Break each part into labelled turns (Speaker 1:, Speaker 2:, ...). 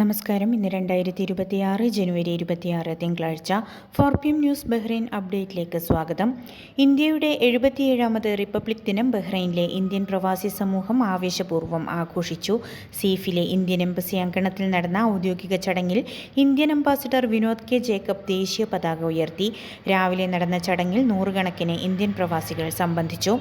Speaker 1: നമസ്കാരം. ഇന്ന് രണ്ടായിരത്തി ഇരുപത്തിയാറ് ജനുവരി ഇരുപത്തിയാറ് തിങ്കളാഴ്ച ഫോർ ന്യൂസ് ബഹ്റൈൻ അപ്ഡേറ്റിലേക്ക് സ്വാഗതം. ഇന്ത്യയുടെ എഴുപത്തിയേഴാമത് റിപ്പബ്ലിക് ദിനം ബഹ്റൈനിലെ ഇന്ത്യൻ പ്രവാസി സമൂഹം ആവേശപൂർവം ആഘോഷിച്ചു. സീഫിലെ ഇന്ത്യൻ എംബസി അങ്കണത്തിൽ നടന്ന ഔദ്യോഗിക ചടങ്ങിൽ Indian ambassador Vinod K Jacob ദേശീയ പതാക ഉയർത്തി. രാവിലെ നടന്ന ചടങ്ങിൽ നൂറുകണക്കിന് ഇന്ത്യൻ പ്രവാസികൾ സംബന്ധിച്ചു.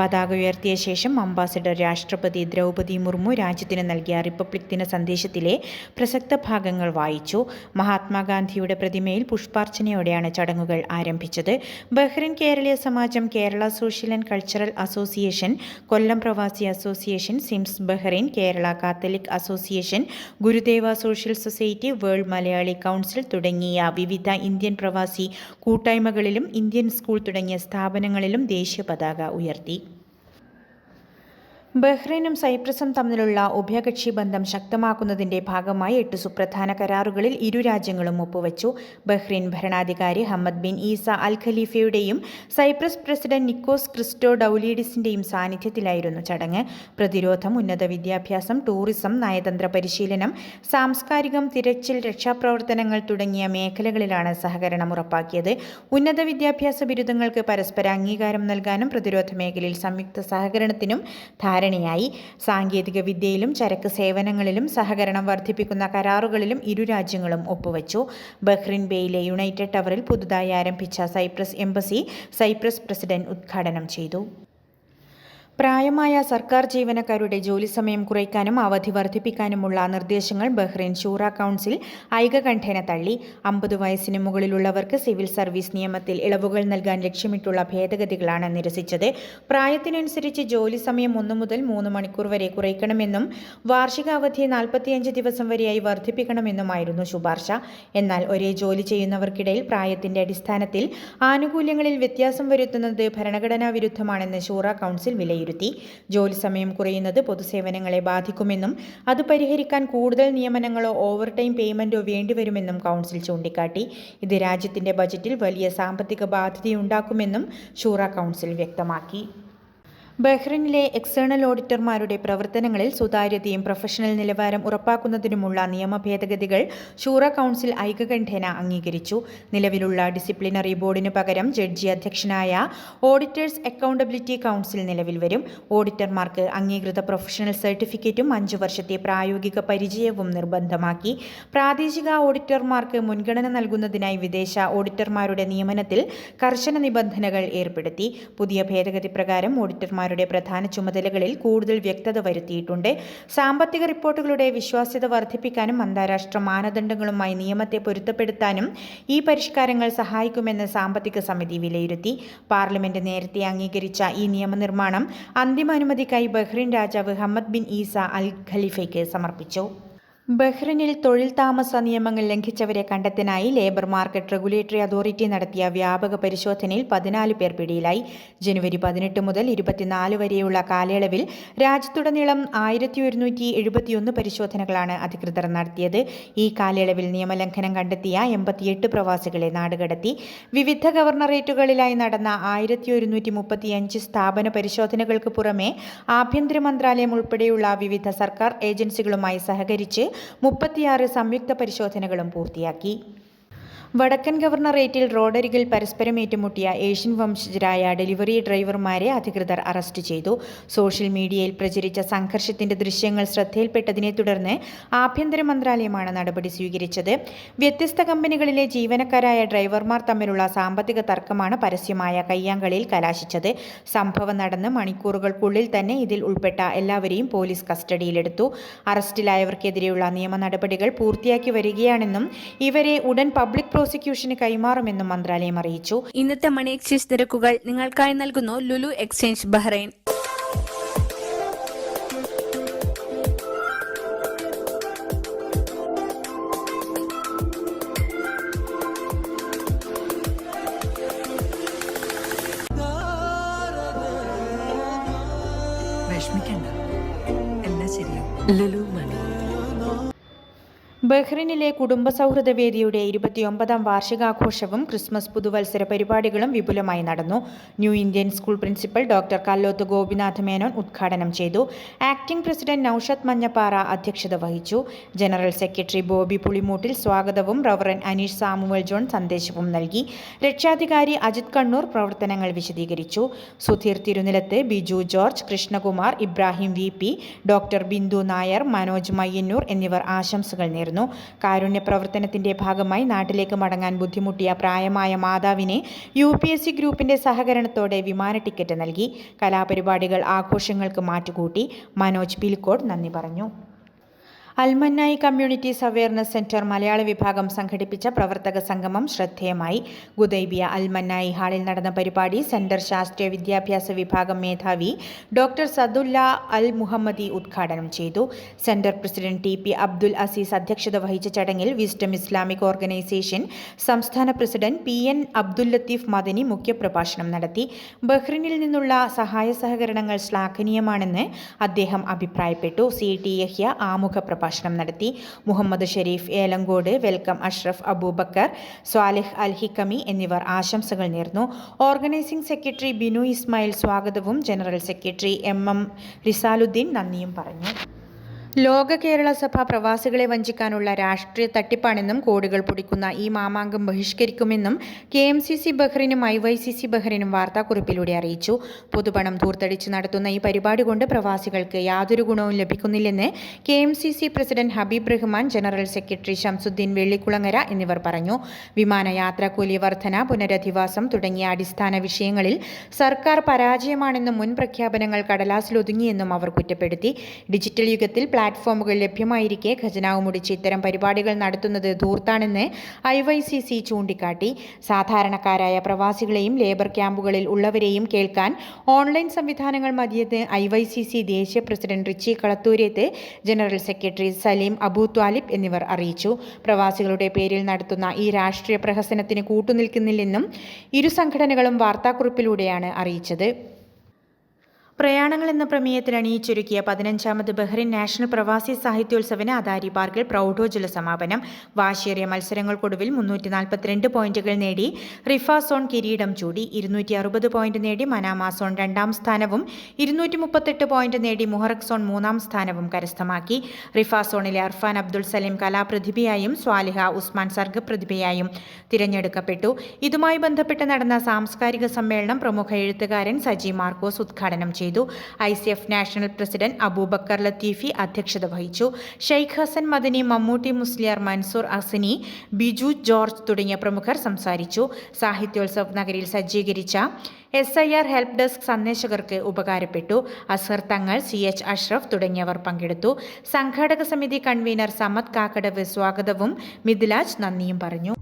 Speaker 1: പതാക ഉയർത്തിയ ശേഷം അംബാസിഡർ രാഷ്ട്രപതി ദ്രൗപദി മുർമു രാജ്യത്തിന് നൽകിയ റിപ്പബ്ലിക് ദിന സന്ദേശത്തിലെ പ്രസക്ത ഭാഗങ്ങൾ വായിച്ചു. മഹാത്മാഗാന്ധിയുടെ പ്രതിമയിൽ പുഷ്പാർച്ചനയോടെയാണ് ചടങ്ങുകൾ ആരംഭിച്ചത്. Bahrain Keraleeya Samajam Kerala social and cultural association Kollam Pravasi association Sims Bahrain Kerala Catholic association Gurudeva social society world Malayali council തുടങ്ങിയ വിവിധ ഇന്ത്യൻ പ്രവാസി കൂട്ടായ്മകളിലും ഇന്ത്യൻ സ്കൂൾ തുടങ്ങിയ സ്ഥാപനങ്ങളിലും ദേശീയ പതാക ഉയർത്തി. ബഹ്റൈനും സൈപ്രസും തമ്മിലുള്ള ഉഭയകക്ഷി ബന്ധം ശക്തമാക്കുന്നതിന്റെ ഭാഗമായി എട്ട് സുപ്രധാന കരാറുകളിൽ ഇരു രാജ്യങ്ങളും ഒപ്പുവച്ചു. ബഹ്റൈൻ ഭരണാധികാരി ഹമ്മദ് ബിൻ ഈസ അൽ ഖലീഫയുടെയും സൈപ്രസ് പ്രസിഡന്റ് നിക്കോസ് ക്രിസ്റ്റോ ഡൌലീഡിസിന്റെയും സാന്നിധ്യത്തിലായിരുന്നു ചടങ്ങ്. പ്രതിരോധം ഉന്നത വിദ്യാഭ്യാസം ടൂറിസം നയതന്ത്ര പരിശീലനം സാംസ്കാരികം തിരച്ചിൽ രക്ഷാപ്രവർത്തനങ്ങൾ തുടങ്ങിയ മേഖലകളിലാണ് സഹകരണം ഉറപ്പാക്കിയത്. ഉന്നത വിദ്യാഭ്യാസ ബിരുദങ്ങൾക്ക് പരസ്പര അംഗീകാരം നൽകാനും പ്രതിരോധ മേഖലയിൽ സംയുക്ത സഹകരണത്തിനും ധാരണയായി സാങ്കേതിക വിദ്യയിലും ചരക്ക് സേവനങ്ങളിലും സഹകരണം വർദ്ധിപ്പിക്കുന്ന കരാറുകളിലും ഇരു രാജ്യങ്ങളും ഒപ്പുവച്ചു. ബഹ്റിൻ ബേയിലെ യുണൈറ്റഡ് ടവറിൽ പുതുതായി ആരംഭിച്ച സൈപ്രസ് എംബസി സൈപ്രസ് പ്രസിഡന്റ് ഉദ്ഘാടനം ചെയ്തു. പ്രായമായ സർക്കാർ ജീവനക്കാരുടെ ജോലി സമയം കുറയ്ക്കാനും അവധി വർദ്ധിപ്പിക്കാനുമുള്ള നിർദ്ദേശങ്ങൾ ബഹ്റൈൻ ഷൂറ കൗൺസിൽ ഐകകണ്ഠേന തള്ളി. അമ്പത് വയസ്സിന് മുകളിലുള്ളവർക്ക് സിവിൽ സർവീസ് നിയമത്തിൽ ഇളവുകൾ നൽകാൻ ലക്ഷ്യമിട്ടുള്ള ഭേദഗതികളാണ് നിരസിച്ചത്. പ്രായത്തിനനുസരിച്ച് ജോലി സമയം ഒന്നു മുതൽ മൂന്ന് മണിക്കൂർ വരെ കുറയ്ക്കണമെന്നും വാർഷിക അവധി നാൽപ്പത്തിയഞ്ച് ദിവസം വരെയായി വർദ്ധിപ്പിക്കണമെന്നുമായിരുന്നു ശുപാർശ. എന്നാൽ ഒരേ ജോലി ചെയ്യുന്നവർക്കിടയിൽ പ്രായത്തിന്റെ അടിസ്ഥാനത്തിൽ ആനുകൂല്യങ്ങളിൽ വ്യത്യാസം വരുത്തുന്നത് ഭരണഘടനാ വിരുദ്ധമാണെന്ന് ഷൂറ കൗൺസിൽ വിലയിരുത്തി. വിലയിരുത്തി ജോലി സമയം കുറയുന്നത് പൊതുസേവനങ്ങളെ ബാധിക്കുമെന്നും അത് പരിഹരിക്കാൻ കൂടുതൽ നിയമനങ്ങളോ ഓവർ ടൈം പേയ്മെന്റോ വേണ്ടിവരുമെന്നും കൗൺസിൽ ചൂണ്ടിക്കാട്ടി. ഇത് രാജ്യത്തിന്റെ ബജറ്റിൽ വലിയ സാമ്പത്തിക ബാധ്യതയുണ്ടാക്കുമെന്നും ഷൂറ കൗൺസിൽ വ്യക്തമാക്കി. ബഹ്റിനിലെ എക്സ്റ്റേണൽ ഓഡിറ്റർമാരുടെ പ്രവർത്തനങ്ങളിൽ സുതാര്യതയും പ്രൊഫഷണൽ നിലവാരം ഉറപ്പാക്കുന്നതിനുമുള്ള നിയമ ഭേദഗതികൾ ഷൂറ കൗൺസിൽ ഐകകണ്ഠേന അംഗീകരിച്ചു. നിലവിലുള്ള ഡിസിപ്ലിനറി ബോർഡിന് പകരം ജഡ്ജി അധ്യക്ഷനായ ഓഡിറ്റേഴ്സ് അക്കൗണ്ടബിലിറ്റി കൗൺസിൽ നിലവിൽ വരും. ഓഡിറ്റർമാർക്ക് അംഗീകൃത പ്രൊഫഷണൽ സർട്ടിഫിക്കറ്റും അഞ്ചു വർഷത്തെ പ്രായോഗിക പരിചയവും നിർബന്ധമാക്കി. പ്രാദേശിക ഓഡിറ്റർമാർക്ക് മുൻഗണന നൽകുന്നതിനായി വിദേശ ഓഡിറ്റർമാരുടെ നിയമനത്തിൽ കർശന നിബന്ധനകൾ ഏർപ്പെടുത്തി. പുതിയ ഭേദഗതി പ്രകാരം ഓഡിറ്റർമാർ ഓഫീസർമാരുടെ പ്രധാന ചുമതലകളിൽ കൂടുതൽ വ്യക്തത വരുത്തിയിട്ടുണ്ട്. സാമ്പത്തിക റിപ്പോർട്ടുകളുടെ വിശ്വാസ്യത വർദ്ധിപ്പിക്കാനും അന്താരാഷ്ട്ര മാനദണ്ഡങ്ങളുമായി നിയമത്തെ പൊരുത്തപ്പെടുത്താനും ഈ പരിഷ്കാരങ്ങൾ സഹായിക്കുമെന്ന് സാമ്പത്തിക സമിതി വിലയിരുത്തി. പാർലമെന്റ് നേരത്തെ അംഗീകരിച്ച ഈ നിയമനിർമ്മാണം അന്തിമ അനുമതിക്കായി ബഹ്റിൻ രാജാവ് ഹമ്മദ് ബിൻ ഈസ അൽ ഖലീഫയ്ക്ക് സമർപ്പിച്ചു. ബഹ്റിനിൽ തൊഴിൽ താമസ നിയമങ്ങൾ ലംഘിച്ചവരെ കണ്ടെത്താനായി ലേബർ മാർക്കറ്റ് റെഗുലേറ്ററി അതോറിറ്റി നടത്തിയ വ്യാപക പരിശോധനയിൽ പതിനാല് പേർ പിടിയിലായി. ജനുവരി പതിനെട്ട് മുതൽ ഇരുപത്തിനാല് വരെയുള്ള കാലയളവിൽ രാജ്യത്തുടനീളം ആയിരത്തി ഒരുന്നൂറ്റി എഴുപത്തിയൊന്ന് പരിശോധനകളാണ് അധികൃതർ നടത്തിയത്. ഈ കാലയളവിൽ നിയമലംഘനം കണ്ടെത്തിയ എൺപത്തിയെട്ട് പ്രവാസികളെ നാടുകടത്തി. വിവിധ ഗവർണറേറ്റുകളിലായി നടന്ന ആയിരത്തി ഒരുന്നൂറ്റി മുപ്പത്തിയഞ്ച് സ്ഥാപന പരിശോധനകൾക്ക് പുറമെ ആഭ്യന്തര മന്ത്രാലയം ഉൾപ്പെടെയുള്ള വിവിധ സർക്കാർ ഏജൻസികളുമായി സഹകരിച്ച് മുപ്പത്തിയാറ് സംയുക്ത പരിശോധനകളും പൂർത്തിയാക്കി. വടക്കൻ ഗവർണറേറ്റിൽ റോഡരികിൽ പരസ്പരം ഏറ്റുമുട്ടിയ ഏഷ്യൻ വംശജരായ ഡെലിവറി ഡ്രൈവർമാരെ അധികൃതർ അറസ്റ്റ് ചെയ്തു. സോഷ്യൽ മീഡിയയിൽ പ്രചരിച്ച സംഘർഷത്തിന്റെ ദൃശ്യങ്ങൾ ശ്രദ്ധയിൽപ്പെട്ടതിനെ തുടർന്ന് ആഭ്യന്തര മന്ത്രാലയമാണ് നടപടി സ്വീകരിച്ചത്. വ്യത്യസ്ത കമ്പനികളിലെ ജീവനക്കാരായ ഡ്രൈവർമാർ തമ്മിലുള്ള സാമ്പത്തിക തർക്കമാണ് പരസ്യമായ കയ്യാങ്കളിയിൽ കലാശിച്ചത്. സംഭവം നടന്ന് മണിക്കൂറുകൾക്കുള്ളിൽ തന്നെ ഇതിൽ ഉൾപ്പെട്ട എല്ലാവരെയും പോലീസ് കസ്റ്റഡിയിലെടുത്തു. അറസ്റ്റിലായവർക്കെതിരെയുള്ള നിയമ നടപടികൾ പൂർത്തിയാക്കി വരികയാണെന്നും ഇവരെ ഉടൻ പബ്ലിക് പ്രോസിക്യൂഷന് കൈമാറുമെന്നും മന്ത്രാലയം അറിയിച്ചു.
Speaker 2: ഇന്നത്തെ മണി എക്സ്ചേഞ്ച് നിരക്കുകൾ നിങ്ങൾക്കായി നൽകുന്നു ലുലു എക്സ്ചേഞ്ച് ബഹ്റൈൻ.
Speaker 3: വിഷമിക്കണ്ട. എല്ലാം ശരിയാവും. ലുലു മണി.
Speaker 1: ബഹ്റിനിലെ കുടുംബ സൗഹൃദ വേദിയുടെ ഇരുപത്തിയൊമ്പതാം വാർഷികാഘോഷവും ക്രിസ്മസ് പുതുവത്സര പരിപാടികളും വിപുലമായി നടന്നു. New Indian school principal doctor Kalloth Gopinath Menon ഉദ്ഘാടനം ചെയ്തു. ആക്ടിംഗ് പ്രസിഡന്റ് നൌഷത് മഞ്ഞപ്പാറ അധ്യക്ഷത വഹിച്ചു. ജനറൽ സെക്രട്ടറി ബോബി പുളിമൂട്ടിൽ സ്വാഗതവും റവറൻ അനീഷ് സാമുവൽ ജോൺ സന്ദേശവും നൽകി. രക്ഷാധികാരി അജിത് കണ്ണൂർ പ്രവർത്തനങ്ങൾ വിശദീകരിച്ചു. Sudheer Thirunilath Biju George Krishnakumar Ibrahim V doctor Bindu Nair Manoj Mayyannur എന്നിവർ ആശംസകൾ നേർന്നു. കാരുണ്യ പ്രവർത്തനത്തിന്റെ ഭാഗമായി നാട്ടിലേക്ക് മടങ്ങാൻ ബുദ്ധിമുട്ടിയ പ്രായമായ മാതാവിനെ യു പി എസ് സി ഗ്രൂപ്പിന്റെ സഹകരണത്തോടെ വിമാന ടിക്കറ്റ് നൽകി. കലാപരിപാടികൾ ആഘോഷങ്ങൾക്ക് മാറ്റുകൂട്ടി. മനോജ് പിലിക്കോട് നന്ദി പറഞ്ഞു. അൽമന്നായി കമ്മ്യൂണിറ്റീസ് അവയർനെസ് സെന്റർ മലയാള വിഭാഗം സംഘടിപ്പിച്ച പ്രവർത്തക സംഗമം ശ്രദ്ധേയമായി. ഗുദൈബിയ അൽമന്നായി ഹാളിൽ നടന്ന പരിപാടി സെന്റർ ശാസ്ത്രീയ വിദ്യാഭ്യാസ വിഭാഗം മേധാവി ഡോക്ടർ സദുല്ല അൽ മുഹമ്മദി ഉദ്ഘാടനം ചെയ്തു. Centre president T P Abdul Azeez അധ്യക്ഷത വഹിച്ച ചടങ്ങിൽ വിസ്റ്റം ഇസ്ലാമിക് ഓർഗനൈസേഷൻ സംസ്ഥാന president P N Abdul Latheef Madani മുഖ്യപ്രഭാഷണം നടത്തി. ബഹ്റിനിൽ നിന്നുള്ള സഹായ സഹകരണങ്ങൾ ശ്ലാഘനീയമാണെന്ന് അദ്ദേഹം അഭിപ്രായപ്പെട്ടു. സി ടി യഹ്യ ആമുഖ പ്രഭാഷണം നടത്തി മുഹമ്മദ് ഷെരീഫ് ഏലങ്കോട് വെൽക്കം അഷ്റഫ് അബൂബക്കർ സ്വാലിഹ് അൽ ഹിക്കമി എന്നിവർ ആശംസകൾ നേർന്നു. ഓർഗനൈസിംഗ് സെക്രട്ടറി ബിനു ഇസ്മായിൽ സ്വാഗതവും general secretary M M Rizaluddin നന്ദിയും പറഞ്ഞു. ലോക കേരള സഭ പ്രവാസികളെ വഞ്ചിക്കാനുള്ള രാഷ്ട്രീയ തട്ടിപ്പാണെന്നും കോടികൾ പൊടിക്കുന്ന ഈ മാമാങ്കം ബഹിഷ്കരിക്കുമെന്നും കെ എം സി സി ബഹ്റിനും ഐ വൈ സി സി ബഹ്റിനും വാർത്താക്കുറിപ്പിലൂടെ അറിയിച്ചു. പൊതുപണം ധൂർത്തടിച്ച് നടത്തുന്ന ഈ പരിപാടി കൊണ്ട് പ്രവാസികൾക്ക് യാതൊരു ഗുണവും ലഭിക്കുന്നില്ലെന്ന് K M C C president Habeeb Rahman general secretary Shamsuddin Vellikulangara എന്നിവർ പറഞ്ഞു. വിമാനയാത്രാക്കൂലി വർധന പുനരധിവാസം തുടങ്ങിയ അടിസ്ഥാന വിഷയങ്ങളിൽ സർക്കാർ പരാജയമാണെന്നും മുൻ പ്രഖ്യാപനങ്ങൾ കടലാസിലൊതുങ്ങിയെന്നും അവർ കുറ്റപ്പെടുത്തി. ഡിജിറ്റൽ യുഗത്തിൽ പ്ലാറ്റ്ഫോമുകൾ ലഭ്യമായിരിക്കെ ഖജനാവ് മുടിച്ച് ഇത്തരം പരിപാടികൾ നടത്തുന്നത് ധൂർത്താണെന്ന് ഐ വൈ സി സി ചൂണ്ടിക്കാട്ടി. സാധാരണക്കാരായ പ്രവാസികളെയും ലേബർ ക്യാമ്പുകളിൽ ഉള്ളവരെയും കേൾക്കാൻ ഓൺലൈൻ സംവിധാനങ്ങൾ മതിയെന്ന് ഐ വൈ സി സി ദേശീയ president Richie Kalathoorethu general secretary Saleem Abu Thalib എന്നിവർ അറിയിച്ചു. പ്രവാസികളുടെ പേരിൽ നടത്തുന്ന ഈ രാഷ്ട്രീയ പ്രഹസനത്തിന് കൂട്ടുനിൽക്കുന്നില്ലെന്നും ഇരു സംഘടനകളും വാർത്താക്കുറിപ്പിലൂടെയാണ് അറിയിച്ചത്. പ്രയാണങ്ങൾ എന്ന പ്രമേയത്തിൽ അണിയിച്ചൊരുക്കിയ പതിനഞ്ചാമത് ബഹ്റിൻ നാഷണൽ പ്രവാസി സാഹിത്യോത്സവന് അദാരി പാർക്കിൽ പ്രൗഢോജ്വല സമാപനം. വാശിയേറിയ മത്സരങ്ങൾക്കൊടുവിൽ മുന്നൂറ്റി നാൽപ്പത്തിരണ്ട് പോയിന്റുകൾ നേടി റിഫ സോൺ കിരീടം ചൂടി. ഇരുന്നൂറ്റി അറുപത് പോയിന്റ് നേടി മനാമ സോൺ രണ്ടാം സ്ഥാനവും ഇരുന്നൂറ്റി മുപ്പത്തെട്ട് പോയിന്റ് നേടി മുഹറക് സോൺ മൂന്നാം സ്ഥാനവും കരസ്ഥമാക്കി. റിഫ സോണിലെ അർഫാൻ അബ്ദുൾ സലീം കലാപ്രതിഭയായും സ്വാലിഹ ഉസ്മാൻ സർഗപ്രതിഭയായും തിരഞ്ഞെടുക്കപ്പെട്ടു. ഇതുമായി ബന്ധപ്പെട്ട് നടന്ന സാംസ്കാരിക സമ്മേളനം പ്രമുഖ എഴുത്തുകാരൻ സജി മാർക്കോസ് ഉദ്ഘാടനം ചെയ്തു. I C F national president Aboobacker Latheefi അധ്യക്ഷത വഹിച്ചു. ഷെയ്ഖ് ഹസൻ മദനി മമ്മൂട്ടി മുസ്ലിയാർ മൻസൂർ അസനി ബിജു ജോർജ് തുടങ്ങിയ പ്രമുഖർ സംസാരിച്ചു. സാഹിത്യോത്സവ് നഗരിയിൽ സജ്ജീകരിച്ച S I R help desk സന്ദേശകർക്ക് ഉപകാരപ്പെട്ടു. അസർ തങ്ങൾ സി എച്ച് അഷ്റഫ് തുടങ്ങിയവർ പങ്കെടുത്തു. സംഘാടക സമിതി കൺവീനർ സമദ് കാക്കടവ് സ്വാഗതവും മിഥിലാജ് നന്ദിയും പറഞ്ഞു.